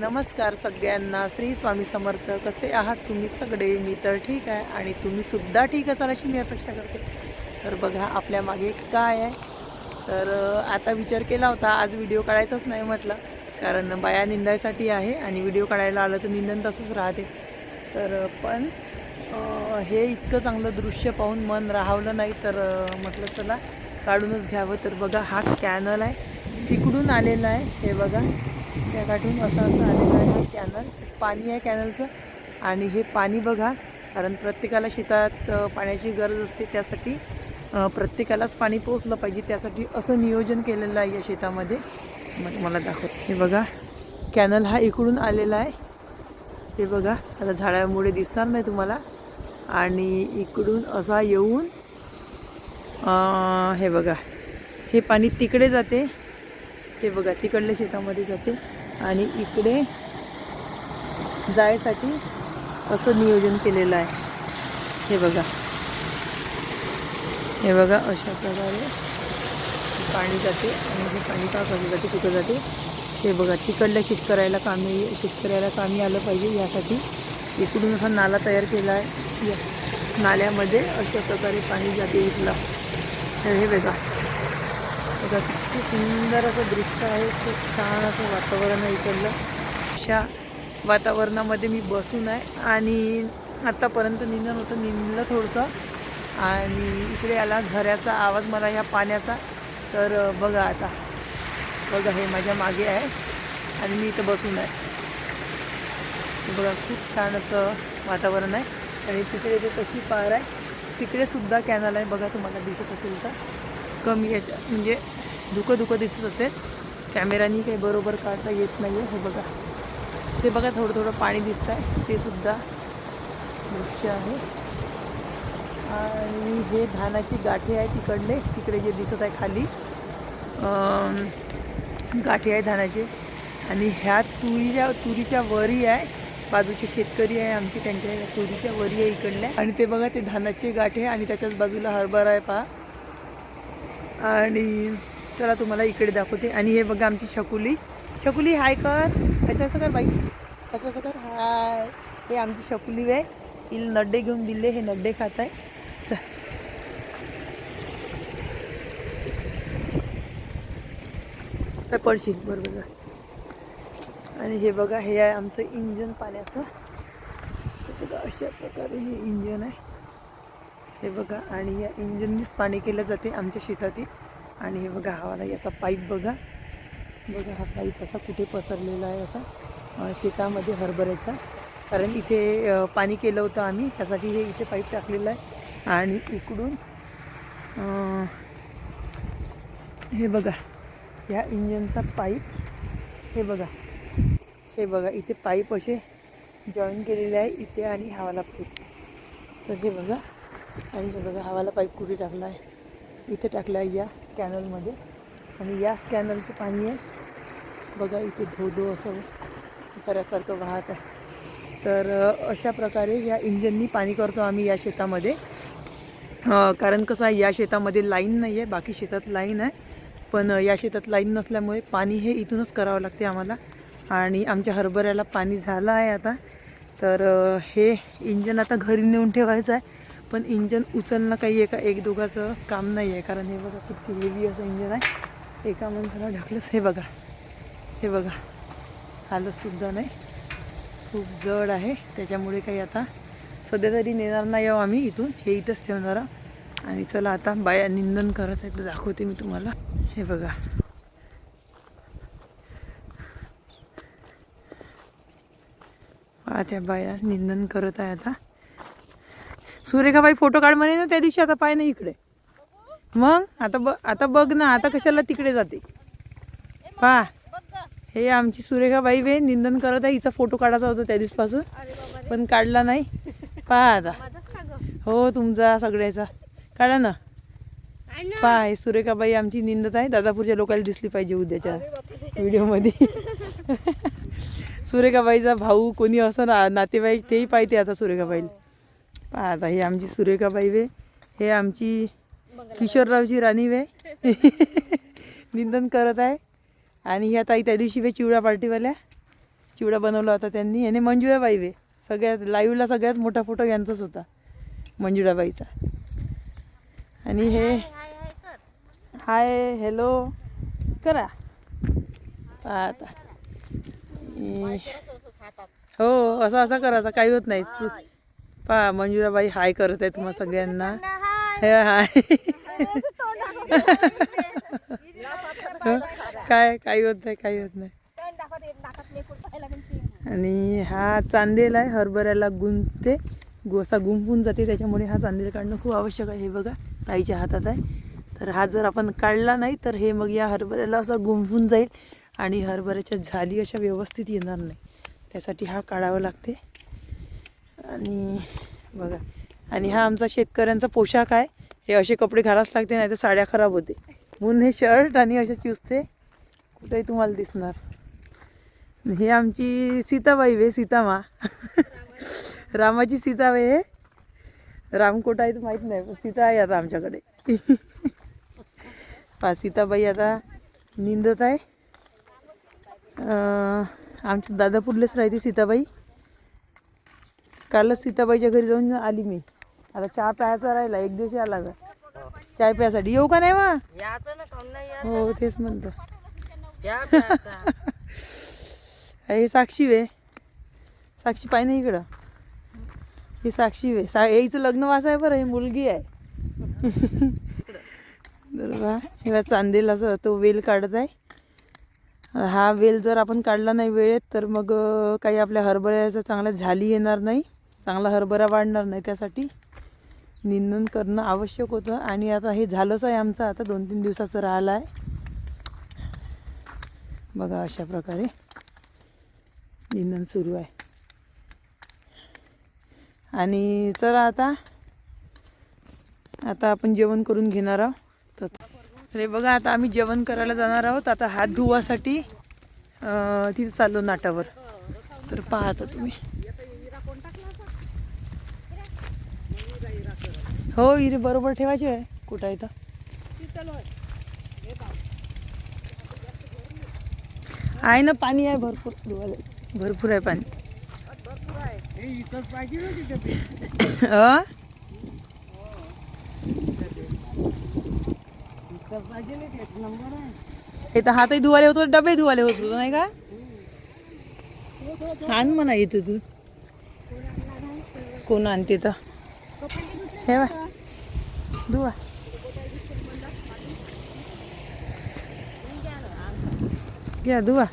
नमस्कार सगळ्यांना. श्री स्वामी समर्थ. कसे आहात तुम्ही सगळे? मी तर ठीक आहे आणि तुम्ही सुद्धा ठीक असाल अशी मी अपेक्षा करते. तर बघा आपल्या मागे काय आहे? तर आता विचार केला होता आज व्हिडिओ काढायचाच नाही म्हटलं कारण बाया निंदायसाठी आहे आणि व्हिडिओ काढायला आलं तर निंदन तसंच राहते. तर पण हे इतकं चांगलं दृश्य पाहून मन राहावलं नाही तर म्हटलं चला काढूनच घ्यावं. तर बघा हा कॅनल आहे. तिकडून आलेला आहे. हे बघा. त्या असं असं आलेलं आहे हा कॅनल. पाणी आहे कॅनलचं. आणि हे पाणी बघा कारण प्रत्येकाला शेतात पाण्याची गरज असते त्यासाठी प्रत्येकालाच पाणी पोचलं पाहिजे. त्यासाठी असं नियोजन केलेलं आहे या शेतामध्ये. मग तुम्हाला दाखवत. हे बघा कॅनल हा इकडून आलेला आहे. हे बघा आता झाडामुळे दिसणार नाही तुम्हाला. आणि इकडून असा येऊन हे बघा हे पाणी तिकडे जाते. हे बघा तिकडल्या शेतामध्ये जाते. आणि इकडे जायसाठी असं नियोजन केलेलं आहे. हे बघा. हे बघा अशा प्रकारे पाणी जाते आणि हे पाणी का कसं जाते कुठं जाते. हे बघा तिकडल्या शेतकऱ्याला कामी शेतकऱ्याला कामी आलं पाहिजे यासाठी. इकडून असा नाला तयार केला आहे. या नाल्यामध्ये अशा प्रकारे पाणी जाते इथला. तर हे बघा. बघा. किती सुंदर असं दृश्य आहे. खूप छान असं वातावरण आहे इकडलं. अशा वातावरणामध्ये मी बसून आहे. आणि आत्तापर्यंत निंदन होतं. निंदलं थोडंसं. आणि इकडे आला झऱ्याचा आवाज मला ह्या पाण्याचा. तर बघा आता. बघा हे माझ्या मागे आहे. आणि मी इथं बसून आहे. बघा खूप छान असं वातावरण आहे. आणि तिकडे ते कशी पार आहे तिकडे सुद्धा कॅनल आहे. बघा तुम्हाला दिसत असेल तर. कमी याच्या म्हणजे धुकं धुकं दिसत असेल कॅमेरानी काही बरोबर काढता येत नाही आहे हे बघा. ते बघा थोडं थोडं पाणी दिसत आहे ते सुद्धा दृश्य आहे. आणि हे धानाची गाठी आहे तिकडले. तिकडे जे दिसत आहे खाली. गाठी आहे धानाचे. आणि ह्या तुरीच्या तुरीच्या वरी आहे. बाजूचे शेतकरी आहे आमचे त्यांच्या तुरीच्या वरी आहे इकडल्या. आणि ते बघा ते धानाचे गाठी आहे. आणि त्याच्याच बाजूला हरभरा आहे पहा. आणि चला तुम्हाला इकडे दाखवते. आणि हे बघा आमची शकुली. शकुली हाय कर. कसं असं कर बाई? कसं असं कर हाय हे आमची शकुली आहे हिला नड्डे घेऊन दिले हे नड्डे खात आहे चल. काय पडशील. बरोबर आणि हे बघा हे आहे आमचं इंजन पाण्याचं. बघा अशा प्रकारे हे इंजन आहे. हे बघा आणि या इंजननीच पाणी केलं जाते आमच्या शेतातील. आणि हे बघा हवाला याचा पाईप बघा. बघा हा पाईप असा कुठे पसरलेला आहे असा. शेतामध्ये हरभऱ्याच्या. कारण इथे पाणी केलं होतं आम्ही त्यासाठी हे इथे पाईप टाकलेलं आहे. आणि इकडून हे बघा ह्या इंजनचा पाईप हे बघा. हे बघा इथे पाईप असे जॉईन केलेले आहे इथे आणि हवाला पाईप तर हे बघा आणि हे बघा हवाला पाईप कुठे टाकला आहे? इथे टाकला आहे या. कॅनलमध्ये. आणि या कॅनलचं पाणी आहे. बघा इथे धो धो असं सऱ्यासारखं वाहत आहे. तर अशा प्रकारे या इंजननी पाणी करतो आम्ही या शेतामध्ये. कारण कसं आहे या शेतामध्ये लाईन नाही आहे बाकी शेतात लाईन आहे. पण या शेतात लाईन नसल्यामुळे पाणी हे इथूनच करावं लागते आम्हाला. आणि आमच्या हरभऱ्याला पाणी झालं आहे आता. तर हे इंजन आता घरी नेऊन ठेवायचं आहे. पण इंजन उचलणं काही एका एक दोघाचं काम नाही आहे. कारण हे बघा किती हेवी असं इंजन आहे. एका माणसाला ढकलंच हे बघा. हे बघा. हालतसुद्धा नाही. खूप जड आहे. त्याच्यामुळे काही आता सध्या तरी नेणार नाही आहो आम्ही इथून. हे इथंच ठेवणार आणि चला आता बाया निंदन करत आहे तर दाखवते मी तुम्हाला. हे बघा. पहा त्या बाया निंदन करत आहे आता. सुरेखाबाई फोटो काढ म्हणे ना त्या दिवशी आता पाय ना इकडे. मग? आता बघ आता बघ ना आता कशाला तिकडे जाते. पहा हे आमची सुरेखाबाई वे निंदन करत आहे. हिचा फोटो काढायचा होता त्या दिवसपासून. पण काढला नाही. पहा आता. हो तुमचा सगळ्याचा. काढा ना. पहा हे सुरेखाबाई आमची निंदत आहे. दादापूरच्या लोकांना दिसली पाहिजे उद्याच्या व्हिडिओमध्ये. सुरेखाबाईचा भाऊ कोणी असं ना नातेवाईक तेही पाहिजे आता सुरेखाबाईला. पहा आता ही आमची सुरेखाबाई वे हे आमची किशोररावची राणी वे. निंदन करत आहे. आणि ह्या ताई त्या दिवशी वे चिवडा पार्टीवाल्या. चिवडा बनवला होता त्यांनी. आणि मंजुळाबाई वे सगळ्यात लाईव्हला सगळ्यात मोठा फोटो यांचाच होता मंजुळाबाईचा. आणि हे हाय हॅलो करा. आता हो. असं असं करायचं काही होत नाही. पहा मंजुळाबाई हाय करत आहे तुम्हा सगळ्यांना. हे हाय. काय काही होत नाही काही होत नाही. आणि हा चांदेल आहे हरभऱ्याला गुंतते. गु- असा गुंफून जाते त्याच्यामुळे हा चांदेल काढणं खूप आवश्यक आहे. हे बघा ताईच्या हातात आहे. तर हा जर आपण काढला नाही तर हे मग या हरभऱ्याला असा गुंफून जाईल आणि हरभऱ्याच्या झाली अशा व्यवस्थित येणार नाही. त्यासाठी हा काढावा लागते. आणि बघा. आणि हा आमचा शेतकऱ्यांचा पोशाख आहे. हे असे कपडे घालाच लागते नाही तर साड्या खराब होते. म्हणून हे शर्ट आणि असे चुसते कुठेही तुम्हाला दिसणार. हे आमची सीताबाई वे सीतामा. रामाची सीताबाई आहे. रामकोट आहे तर माहीत नाही पण सीता आहे आता आमच्याकडे. पा सीताबाई आता निंदत आहे. आमच्या दादापूरलेच राहते सीताबाई. कालच सीताबाईच्या घरी जाऊन आली मी. आता चहा प्यायचा राहिला एक दिवस आला का चाय प्यायसाठी. येऊ का नाही ना यात? हो तेच म्हणतो. हे साक्षी वे. साक्षी पाय नाही इकडं. ही साक्षी वे. सा याचं लग्न वाचा आहे बरं ही मुलगी आहे. बरोबर हिला चांदेलाचा तो वेल काढत आहे. हा वेल जर आपण काढला नाही वेळेत तर मग काही आपल्या हरभऱ्याचा चांगला झाली येणार नाही. चांगला हरभरा वाढणार नाही त्यासाठी निंदन करणं आवश्यक होतं. आणि आता हे झालंच आहे आमचं. आता दोन तीन दिवसाचं राहिलं आहे बघा अशा प्रकारे निंदन सुरू आहे. आणि चला आता आता आपण जेवण करून घेणार आहोत. तर अरे बघा आता आम्ही जेवण करायला जाणार आहोत. आता हात धुवासाठी अं, तिथे चाललो नाटावर. तर पाहता तुम्ही. हो इरे बरोबर ठेवायची आहे. कुठं आहे तर आहे ना पाणी आहे भरपूर. धुवायला भरपूर आहे पाणी. हे तर हातही धुवाले होतो डबे धुवाले होत होतो नाही का? आण म्हणा येतो तू. कोण आणते तर? हे बा धुवा घ्या धुवा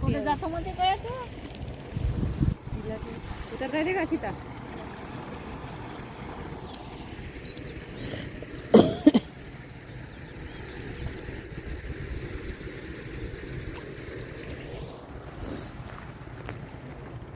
कुठे जातो म्हणते कळतं? उतरता येते का सीता?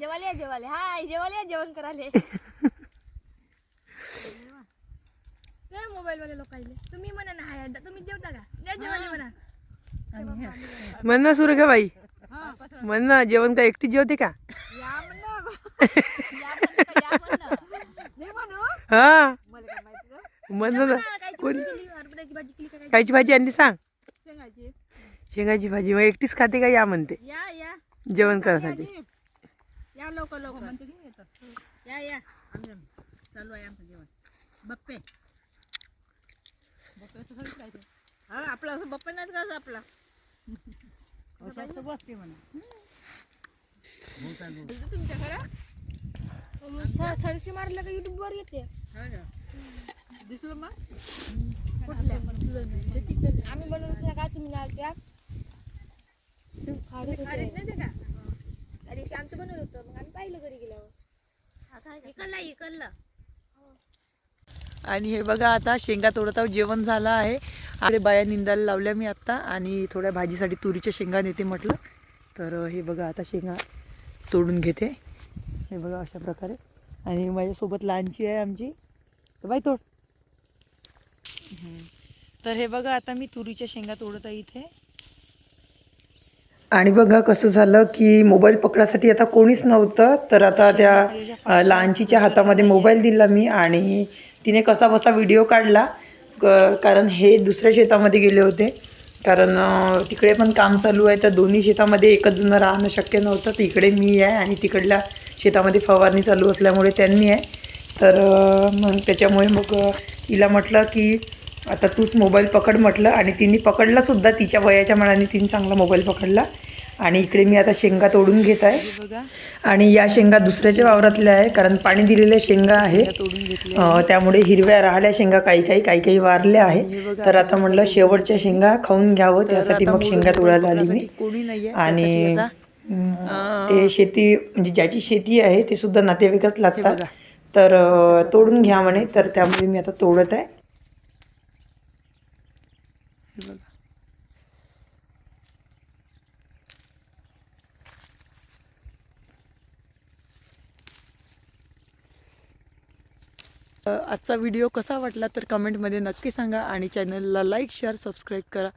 जेवाले या जेवाले हाय जेवाले या जेवण कराले काय मोबाईल वाले लोक आले. तुम्ही म्हणा ना हाय तुम्ही जेवता का? या जेवाले म्हणा. म्हण ना सुरेखाबाई म्हण ना जेवण का एकटी जेवते का? या म्हणा. या म्हणा या म्हणा. नाही म्हणू. हा. मला काय माहिती का म्हण ना काय कोण? केली हरभऱ्याची भाजी कायची आणली सांग. शेंगाची. भाजी मग एकटीच खाते का या म्हणते. या या. जेवण करायसाठी. या लवकर लवकर. या या. आमचं चालू आहे आमचं जेवण. बप्पे. हा आपला असं बप्पे नाहीत का आपला बसते म्हणा. तुमच्या घरात सरशी मारलं का युट्यूब वर येते? दिसलं मग? कुठल्या? आम्ही बनवलं का तुम्ही ना त्या? खारीक नाही ते का? त्या दिवशी आमचं बनवलं होतं पाहिलं घरी गेल्यावर. इकडला इकडला. आणि हे बघा आता शेंगा तोडत आहोत जेवण झालं आहे. आणि बाया निंदायला लावल्या मी आत्ता आणि थोड्या भाजीसाठी तुरीच्या शेंगा नेते म्हटलं. तर हे बघा आता शेंगा तोडून घेते. हे बघा अशा प्रकारे. आणि माझ्यासोबत लहानची आहे आमची. तर बाई तोड. तर हे बघा आता मी तुरीच्या शेंगा तोडत आहे इथे. आणि बघा कसं झालं की मोबाईल पकडासाठी आता कोणीच नव्हतं. तर आता त्या लहानचीच्या हातामध्ये मोबाईल दिला मी आणि तिने कसा बसा व्हिडिओ काढला. क- कारण हे दुसऱ्या शेतामध्ये गेले होते. कारण तिकडे पण काम चालू आहे. तर दोन्ही शेतामध्ये एकच जण राहणं शक्य नव्हतं. तर इकडे मी आहे आणि तिकडल्या शेतामध्ये फवारणी चालू असल्यामुळे त्यांनी आहे. तर मग त्याच्यामुळे मग तिला म्हटलं की आता तूच मोबाईल पकड म्हटलं आणि तिने पकडला सुद्धा तिच्या वयाच्या मनाने तिने चांगला मोबाईल पकडला. आणि इकडे मी आता शेंगा तोडून घेत आहे. आणि या शेंगा दुसऱ्याच्या वावरातल्या आहे कारण पाणी दिलेल्या शेंगा आहे. त्यामुळे हिरव्या राहिल्या शेंगा काही काही काही काही वारल्या आहे. तर आता म्हटलं शेवटच्या शेंगा खाऊन घ्यावं त्यासाठी मग शेंगा तोडायला आली मी. आणि ते शेती म्हणजे ज्याची शेती आहे ते सुद्धा नातेवाईकच लागतात. तर तोडून घ्या म्हणे तर त्यामुळे मी आता तोडत आहे. हे बघा. आजचा व्हिडिओ कसा वाटला तर कमेंटमध्ये नक्की सांगा आणि चॅनलला लाईक शेअर सबस्क्राईब करा